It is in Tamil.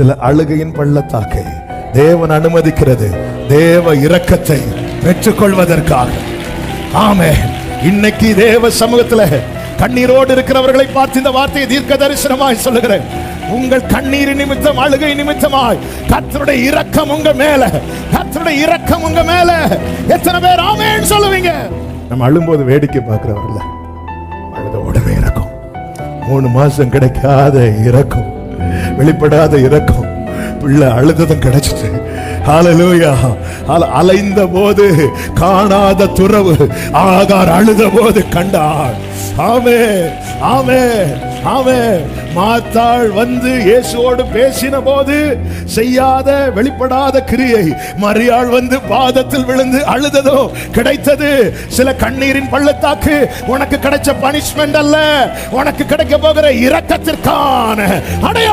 சில அழுகையின் பள்ளத்தாக்கை தேவன் அனுமதிக்கிறது. தேவ இரக்கத்தை பெற்றுக்கொள்வதற்காக. ஆமே இன்னைக்கு தேவ சமூகத்துல கண்ணீரோடு இருக்கிறவர்களை பார்த்து இந்த வார்த்தையை தீர்க்க தரிசனமாய் சொல்லுகிறேன். உங்கள் கண்ணீர் நிமித்தம் அழுகை நிமித்தமாய் கத்தருடைய இரக்கம் உங்க மேல. கத்தருடைய இரக்கம் உங்க மேல. எத்தனை பேர் ஆமேன்னு சொல்லுவீங்க? நம்ம அழும்போது வேடிக்கை பார்க்கிறவர்ல அழுத உடனே இறக்கும். மூணு மாசம் கிடைக்காத இறக்கும். வெளிப்படாத இறக்கம் பிள்ளை அழுததும் கிடைச்சிட்டு ஹalleluya அலைந்த போது காணாத துறவு ஆகார் அழுத போது கண்டாள் ஆமே ஆமே ஆமே மாத்தாள் வந்து இயேசுவோடு பேசின போது செய்யாத வெளிப்படாத கிரியை மரியாள் வந்து பாதத்தில் விழுந்து அழுததோ கிடைத்தது. சில கண்ணீரின் பள்ளத்தாக்கு உனக்கு கிடைச்ச பனிஷ்மெண்ட் அல்ல. உனக்கு கிடைக்க போகிற இரக்கத்திற்கான அடைய